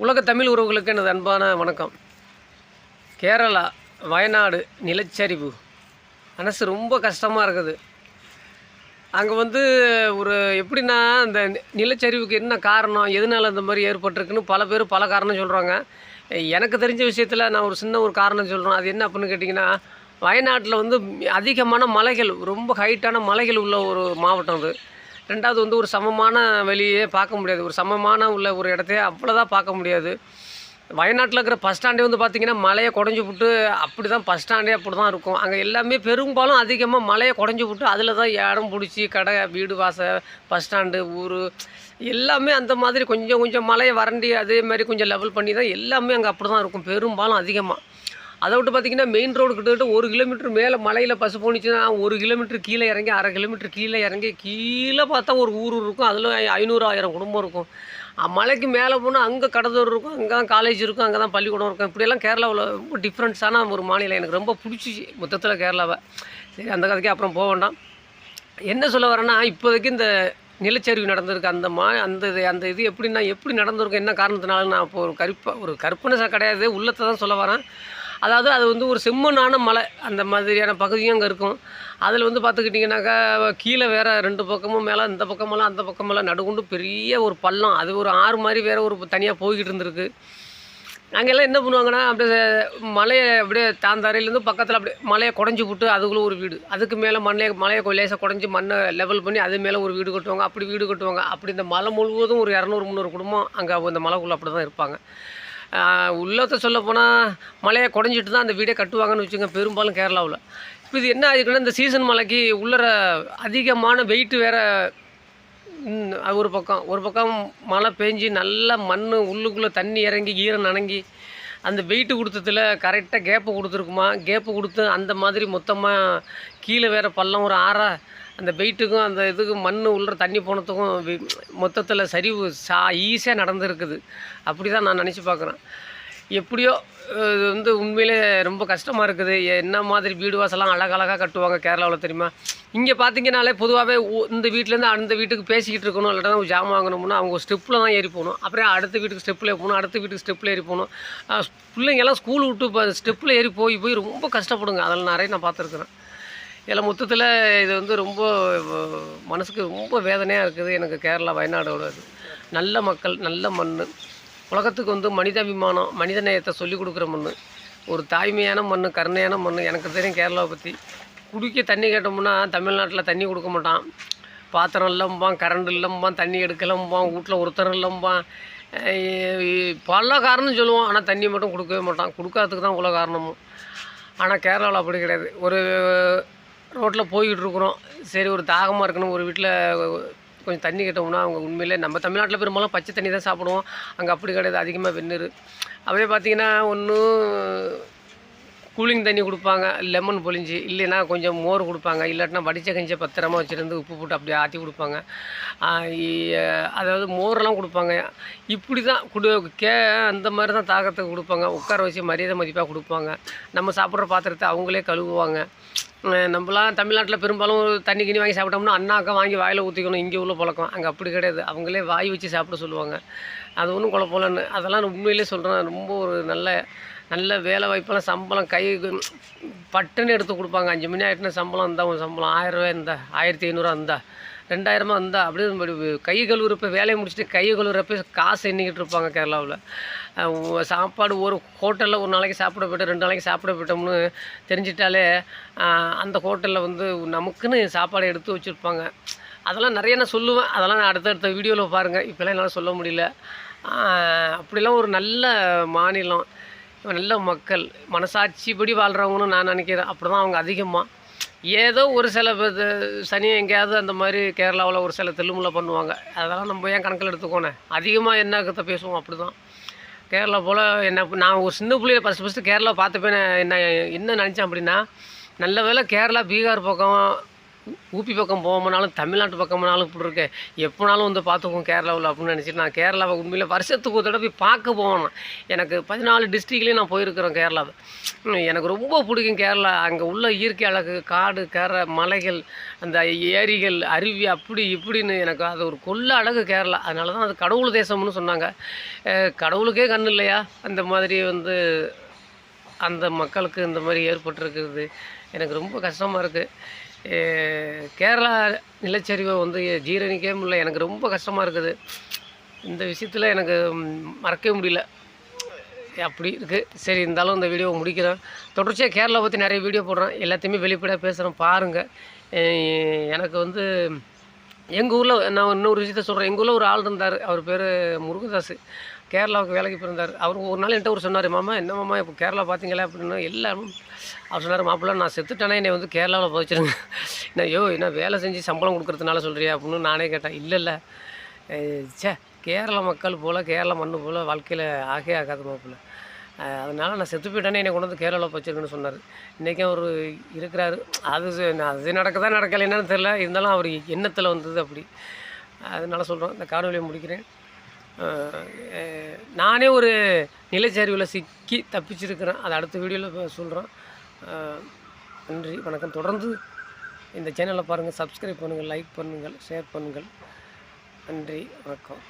உலக தமிழ் உறவுகளுக்கு எனது அன்பான வணக்கம். கேரளா வயநாடு நிலச்சரிவு. மனசு ரொம்ப கஷ்டமாக இருக்குது. அங்கே வந்து ஒரு எப்படின்னா அந்த நி- நிலச்சரிவுக்கு என்ன காரணம் எதனால் இந்த மாதிரி ஏற்பட்டிருக்குன்னு பல பேர் பல காரணம் சொல்கிறாங்க எனக்கு தெரிஞ்ச விஷயத்தில் நான் ஒரு சின்ன ஒரு காரணம் சொல்கிறேன் அது என்ன அப்படின்னு கேட்டிங்கன்னா வயநாட்டில் வந்து அதிகமான மலைகள் ரொம்ப ஹைட்டான மலைகள் உள்ள ஒரு மாவட்டம் அது. ரெண்டாவது வந்து ஒரு சமமான வெளியே பார்க்க முடியாது. ஒரு சமமான உள்ள ஒரு இடத்தையே அவ்வளோதான் பார்க்க முடியாது. வயநாட்டில் இருக்கிற பஸ் ஸ்டாண்டே வந்து பார்த்திங்கன்னா மலையை குடஞ்சி விட்டு அப்படி தான் பஸ் ஸ்டாண்டே அப்படி தான் இருக்கும். அங்கே எல்லாமே பெரும்பாலும் அதிகமாக மலையை குடஞ்சி விட்டு அதில் தான் இடம் பிடிச்சி கடை வீடு வாசல் பஸ் ஸ்டாண்டு ஊர் எல்லாமே அந்த மாதிரி கொஞ்சம் கொஞ்சம் மலையை வறண்டி அதே மாதிரி கொஞ்சம் லெவல் பண்ணி தான் எல்லாமே அங்கே அப்படி தான் இருக்கும். பெரும்பாலும் அதிகமாக அதை விட்டு பார்த்திங்கன்னா மெயின் ரோடு கிட்டத்தட்ட ஒரு கிலோமீட்டர் மேலே மலையில் பஸ் போனிச்சுன்னா ஒரு கிலோமீட்டர் கீழே இறங்கி அரை கிலோமீட்டர் கீழே இறங்கி கீழே பார்த்தா ஒரு ஊர் இருக்கும். அதில் ஐநூறு ஆயிரம் குடும்பம் இருக்கும். மலைக்கு மேலே போனால் அங்கே கடலூர் இருக்கும் அங்கே தான் காலேஜ் இருக்கும் அங்கே தான் பள்ளிக்கூடம் இருக்கும். இப்படியெல்லாம் கேரளாவில் ரொம்ப டிஃப்ரெண்ட்ஸான ஒரு மாநிலம். எனக்கு ரொம்ப பிடிச்சிச்சு மொத்தத்தில் கேரளாவை. சரி அந்த கதைக்கு அப்புறம் போக வேண்டாம். என்ன சொல்ல வரேன்னா இப்போதைக்கு இந்த நிலச்சரிவு நடந்திருக்கு. அந்த மா அந்த இது அந்த இது எப்படின்னா எப்படி நடந்திருக்கும் என்ன காரணத்தினால நான் இப்போ ஒரு கருப்பா ஒரு கற்பனை கிடையாது உள்ளத்தை தான் சொல்ல வரேன். அதாவது அது வந்து ஒரு செம்மண்ணான மலை. அந்த மாதிரியான பகுதியும் அங்கே இருக்கும். அதில் வந்து பார்த்துக்கிட்டிங்கனாக்கா கீழே வேற ரெண்டு பக்கமும் மேலே இந்த பக்கமெல்லாம் அந்த பக்கமெல்லாம் நடுகுண்டு பெரிய ஒரு பள்ளம். அது ஒரு ஆறு மாதிரி வேறு ஒரு தனியாக போய்கிட்டு இருந்திருக்கு. அங்கெல்லாம் என்ன பண்ணுவாங்கன்னா அப்படியே மலையை அப்படியே தாந்தாரையிலேருந்து பக்கத்தில் அப்படியே மலையை குடஞ்சி விட்டு அதுக்குள்ளே ஒரு வீடு. அதுக்கு மேலே மண்ணையை மலையை லேசாக குடஞ்சி மண்ணை லெவல் பண்ணி அது மேலே ஒரு வீடு கட்டுவாங்க. அப்படி வீடு கட்டுவாங்க. அப்படி இந்த மலை முழுவதும் ஒரு இரநூறு முந்நூறு குடும்பம் அங்கே அந்த மலைக்குள்ளே அப்படி தான் இருப்பாங்க. உள்ளத்தை சொல்ல போனால் மழையை குறைஞ்சிட்டு தான் அந்த வீடே கட்டுவாங்கன்னு வச்சுங்க பெரும்பாலும் கேரளாவில். இப்போ இது என்ன ஆகிருக்குன்னா இந்த சீசன் மலைக்கு உள்ளற அதிகமான வெயிட்டு வேறு ஒரு பக்கம். ஒரு பக்கம் மழை பெஞ்சு நல்லா மண் உள்ளுக்குள்ளே தண்ணி இறங்கி ஈரம் நனங்கி அந்த வெயிட்டு கொடுத்ததுல கரெக்டாக கேப்பு கொடுத்துருக்குமா? கேப்பு கொடுத்து அந்த மாதிரி மொத்தமாக கீழே வேறு பள்ளம் ஒரு ஆறாக அந்த வெயிட்டுக்கும் அந்த இதுக்கும் மண் உள்ள தண்ணி போனதுக்கும் மொத்தத்தில் சரிவு சா ஈஸியாக நடந்துருக்குது. அப்படி தான் நான் நினச்சி பார்க்குறேன் எப்படியோ இது வந்து உண்மையிலே ரொம்ப கஷ்டமாக இருக்குது. என்ன மாதிரி வீடு வாசலாம் அழகழகாக கட்டுவாங்க கேரளாவில் தெரியுமா? இங்கே பார்த்தீங்கனாலே பொதுவாகவே இந்த வீட்டிலேருந்து அந்த வீட்டுக்கு பேசிக்கிட்டு இருக்கணும் இல்லைனா ஜாம் ஜாமான் வாங்கணும்னா அவங்க ஸ்டெப்பில் தான் ஏறி போகணும். அப்புறம் அடுத்த வீட்டுக்கு ஸ்டெப்பில் போகணும் அடுத்த வீட்டுக்கு ஸ்டெப்பில் ஏறி போகணும். பிள்ளைங்கெல்லாம் ஸ்கூல் விட்டு இப்போ ஸ்டெப்பில் ஏறி போய் போய் ரொம்ப கஷ்டப்படுங்க. அதில் நிறைய நான் பார்த்துருக்குறேன். இதில் மொத்தத்தில் இது வந்து ரொம்ப மனசுக்கு ரொம்ப வேதனையாக இருக்குது. எனக்கு கேரளா வயநாடோட இது. நல்ல மக்கள் நல்ல மண் உலகத்துக்கு வந்து மனிதாபிமானம் மனித நேயத்தை சொல்லிக் கொடுக்குற மண் ஒரு தாய்மையான மண் கருணையான மண் எனக்கு தெரியும் கேரளாவை பற்றி குடிக்க தண்ணி கேட்டோம்னா தமிழ்நாட்டில் தண்ணி கொடுக்க மாட்டான். பாத்திரம் இல்லம்பான் கரண்ட் இல்லம்பான் தண்ணி எடுக்கலம்பான் வீட்டில் ஒருத்தர் இல்லம்பான். பல காரணம் சொல்லுவான். ஆனால் தண்ணி மட்டும் கொடுக்கவே மாட்டான். கொடுக்காததுக்கு தான் உள்ள காரணமும். ஆனால் கேரளாவில் அப்படி கிடையாது. ஒரு ரோட்டில் போய்கிட்டு இருக்கிறோம் சரி ஒரு தாகமாக இருக்கணும் ஒரு வீட்டில் கொஞ்சம் தண்ணி கேட்டோம்னா அவங்க உண்மையிலே நம்ம தமிழ்நாட்டில் பெரும்பாலும் பச்சை தண்ணி தான் சாப்பிடுவோம். அங்கே அப்படி கிடையாது அதிகமாக வெந்நீர். அப்படியே பார்த்தீங்கன்னா ஒன்று கூலிங் தண்ணி கொடுப்பாங்க லெமன் பொழிஞ்சு இல்லைன்னா கொஞ்சம் மோர் கொடுப்பாங்க இல்லாட்டினா வடிச்ச கஞ்ச பத்திரமா வச்சுருந்து உப்பு போட்டு அப்படியே ஆற்றி கொடுப்பாங்க. அதாவது மோரெல்லாம் கொடுப்பாங்க. இப்படி தான் குடு கே அந்த மாதிரி தான் தாகத்தை கொடுப்பாங்க. உட்கார வச்சு மரியாதை மதிப்பாக கொடுப்பாங்க. நம்ம சாப்பிட்ற பாத்திரத்தை அவங்களே கழுவுவாங்க. நம்மளாம் தமிழ்நாட்டில் பெரும்பாலும் தண்ணி கிண்ணி வாங்கி சாப்பிட்டோம்னா அண்ணாக்கா வாங்கி வாயில் ஊற்றிக்கணும் இங்கே உள்ள பழக்கம். அங்கே அப்படி கிடையாது. அவங்களே வாய் வச்சு சாப்பிட சொல்லுவாங்க. அது ஒன்றும் குழப்பம்லன்னு அதெல்லாம் உண்மையிலே சொல்கிறேன் ரொம்ப ஒரு நல்ல நல்ல வேலை வாய்ப்பெல்லாம் சம்பளம் கை பட்டுன்னு எடுத்து கொடுப்பாங்க. அஞ்சு மணி ஆகிட்டுனா சம்பளம் இருந்தால் உன் சம்பளம். ஆயிரம் ரூபாய் இருந்தா ஆயிரத்தி ஐநூறுரூவா இருந்தா ரெண்டாயிரமா இருந்தால் அப்படியே கை கழுவுறப்ப வேலையை முடிச்சுட்டு கை கழுவுறப்ப காசு எண்ணிக்கிட்டு இருப்பாங்க கேரளாவில். சாப்பாடு ஒரு ஹோட்டலில் ஒரு நாளைக்கு சாப்பிட போய்ட்டு ரெண்டு நாளைக்கு சாப்பிட போயிட்டோம்னு தெரிஞ்சிட்டாலே அந்த ஹோட்டலில் வந்து நமக்குன்னு சாப்பாடு எடுத்து வச்சுருப்பாங்க. அதெல்லாம் நிறைய நான் சொல்லுவேன். அதெல்லாம் நான் அடுத்தடுத்த வீடியோவில் பாருங்கள் இப்போலாம் என்னால் சொல்ல முடியல. அப்படிலாம் ஒரு நல்ல மாநிலம். நல்ல மக்கள். மனசாட்சிப்படி வாழ்கிறவங்கன்னு நான் நினைக்கிறேன். அப்படி தான் அவங்க அதிகமாக ஏதோ ஒரு சில சனி எங்கேயாவது அந்த மாதிரி கேரளாவில் ஒரு சில தெல்லுமுள்ள பண்ணுவாங்க. அதெல்லாம் நம்ம ஏன் கணக்கில் எடுத்துக்கோனே? அதிகமாக என்ன கதை பேசுவோம் அப்படி தான் கேரளா போல் என்ன நான் ஒரு சின்ன பிள்ளைய ஃபஸ்ட்டு ஃபஸ்ட்டு கேரளா பார்த்தப்பே என்ன என்ன நினச்சேன் அப்படின்னா நல்ல வேளை கேரளா பீகார் பக்கம் ஊபி பக்கம் போகமானாலும் தமிழ்நாட்டு பக்கம்னாலும் இப்படி இருக்கு. எப்போனாலும் வந்து பார்த்துக்குவோம் கேரளாவில் அப்படின்னு நினச்சிட்டு நான் கேரளாவை உண்மையில் வருஷத்துக்கு ஒரு தடவை போய் பார்க்க போவேன் எனக்கு பதினாலு டிஸ்ட்ரிக்ட்லேயும் நான் போயிருக்கிறேன் கேரளாவை. எனக்கு ரொம்ப பிடிக்கும் கேரளா. அங்கே உள்ள இயற்கை அழகு காடு கரை மலைகள் அந்த ஏரிகள் அருவி அப்படி இப்படின்னு எனக்கு அது ஒரு கொள்ள அழகு கேரளா. அதனால தான் அது கடவுள் தேசம்னு சொன்னாங்க. கடவுளுக்கே கண் இல்லையா? அந்த மாதிரி வந்து அந்த மக்களுக்கு இந்த மாதிரி ஏற்பட்டிருக்கிறது. எனக்கு ரொம்ப கஷ்டமாக இருக்குது கேரளா நிலச்சரிவை வந்து ஜீரணிக்கவே முடியல எனக்கு ரொம்ப கஷ்டமாக இருக்குது. இந்த விஷயத்தில் எனக்கு மறக்கவே முடியல. அப்படி இருக்குது சரி இருந்தாலும் இந்த வீடியோவை முடிக்கிறேன். தொடர்ச்சியாக கேரளா பற்றி நிறைய வீடியோ போடுறேன். எல்லாத்தையுமே வெளிப்படையாக பேசுகிறேன் பாருங்கள் எனக்கு வந்து எங்கள் ஊரில் நான் இன்னொரு விஷயத்த சொல்கிறேன் எங்கள் ஊரில் ஒரு ஆள் இருந்தார். அவர் பேர் முருகதாஸ். கேரளாவுக்கு வேலைக்கு போயிருந்தார். அவர் ஒரு நாள் என்கிட்ட ஒரு சொன்னார் மாமா என்ன மாமா இப்போ கேரளா பார்த்தீங்களா அப்படின்னு. எல்லாரும் அவர் சொன்னார் மாப்பிள்ள நான் செத்துட்டேனே? என்னை வந்து கேரளாவில் போச்சிருங்க என்ன ஐயோ என்ன வேலை செஞ்சு சம்பளம் கொடுக்குறதுனால சொல்கிறியா அப்படின்னு நானே கேட்டேன். இல்லை இல்லை. சே கேரள மக்கள் போல் கேரள மண்ணு போல் வாழ்க்கையில் ஆகே ஆகாது மாப்பிள்ள. அதனால் நான் செத்து போயிட்டேனே என்னை கொண்டு வந்து கேரளாவில் வச்சிருக்குன்னு சொன்னார். இன்றைக்கும் அவர் இருக்கிறாரு. அது நான் அது நடக்கதான் நடக்கலை என்னன்னு தெரில இருந்தாலும் அவர் எண்ணத்தில் வந்தது அப்படி. அதனால் சொல்கிறோம் இந்த காணொலியை முடிக்கிறேன். நானே ஒரு நிலச்சரிவில் சிக்கி தப்பிச்சிருக்கிறேன். அதை அடுத்த வீடியோவில் சொல்கிறோம் நன்றி வணக்கம். தொடர்ந்து இந்த சேனலை பாருங்கள் சப்ஸ்கிரைப் பண்ணுங்கள் லைக் பண்ணுங்கள் ஷேர் பண்ணுங்கள். நன்றி வணக்கம்.